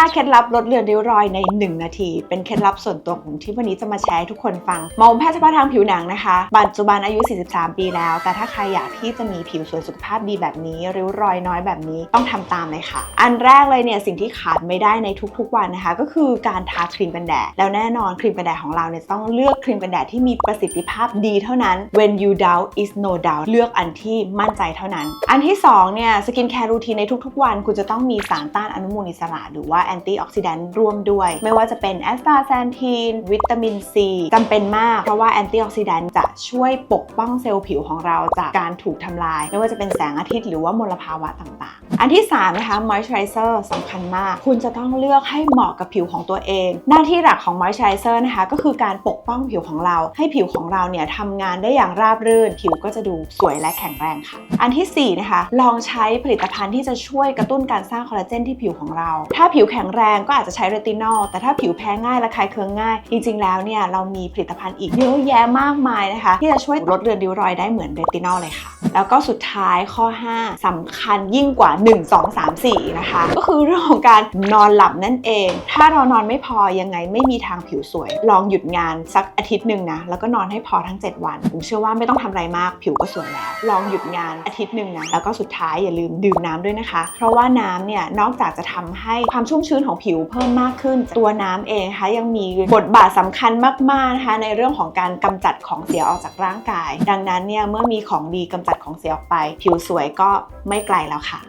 5 เคล็ดลับลดเลือนริ้วรอยใน 1 นาที เป็นเคล็ดลับส่วนตัวของที่วันนี้จะมาแชร์ให้ทุกคนฟังหมอแพทย์เฉพาะทางผิวหนังนะคะ ปัจจุบันอายุ 43 ปีแล้ว แต่ถ้าใครอยากที่จะมีผิวสวยสุขภาพดีแบบนี้ ริ้วรอยน้อยแบบนี้ต้องทำตามเลยค่ะ อันแรกเลยเนี่ยสิ่งที่ขาดไม่ได้ในทุกๆวันนะคะ ก็คือการทาครีมกันแดด แล้วแน่นอนครีมกันแดดของเราเนี่ยต้องเลือกครีมกันแดดที่มีประสิทธิภาพดีเท่านั้น when you doubt is no doubt เลือกอันที่มั่นใจเท่านั้น อันที่สองเนี่ยสกินแคร์รูทีนในทุกๆ วันคุณจะต้องมีสารต้านอนุมูลอิสระหรือว่าแอนตี้ออกซิแดนต์ร่วมด้วย ไม่ว่าจะเป็นแอสตาแซนทีน วิตามินซีจำเป็นมาก เพราะว่าแอนตี้ออกซิแดนต์จะช่วยปกป้องเซลล์ผิวของเราจากการถูกทำลาย ไม่ว่าจะเป็นแสงอาทิตย์หรือว่ามลภาวะต่าง อันที่3นะคะ moisturizer สำคัญมาก คุณจะต้องเลือกให้เหมาะกับผิวของตัวเอง หน้าที่หลักของ moisturizer นะคะก็คือการปกป้องผิวของเรา ให้ผิวของเราเนี่ยทำงานได้อย่างราบรื่น ผิวก็จะดูสวยและแข็งแรงค่ะ อันทีสี่4นะคะลองใช้ผลิตภัณฑ์ที่จะช่วยกระตุ้นการสร้างคอลลาเจนที่ผิวของเรา ถ้าผิวแข็งแรงก็อาจจะใช้เรตินอลแต่ถ้าผิวแพ้ง่ายและคลายเคืองง่าย จริงๆ แล้วเนี่ยเรามีผลิตภัณฑ์อีกเยอะแยะมากมายนะคะ ที่จะช่วยลดเลือนริ้วรอยได้เหมือนเรตินอลเลยค่ะ แล้วก็สุดท้ายข้อ 5สำคัญยิ่งกว่า1 2 3 4 นะคะ ก็คือเรื่องของการนอนหลับนั่นเอง ถ้าเรานอนไม่พอยังไงไม่มีทางผิวสวย ลองหยุดงานสักอาทิตย์หนึ่งนะ แล้วก็นอนให้พอทั้ง 7 วัน ผมเชื่อว่าไม่ต้องทำอะไรมากผิวก็สวยแล้ว ลองหยุดงานอาทิตย์หนึ่งนะ แล้วก็สุดท้ายอย่าลืมดื่มน้ำด้วยนะคะ เพราะว่าน้ำเนี่ยนอกจากจะทำให้ความชุ่มชื้นของผิวเพิ่มมากขึ้น ตัวน้ำเองนะคะยังมีบทบาทสำคัญมากๆนะคะในเรื่องของการกำจัดของเสียออกจากร่างกาย ดังนั้นเนี่ยเมื่อมีของดีกำจัดของเสียออกไป ผิวสวยก็ไม่ไกลแล้วค่ะ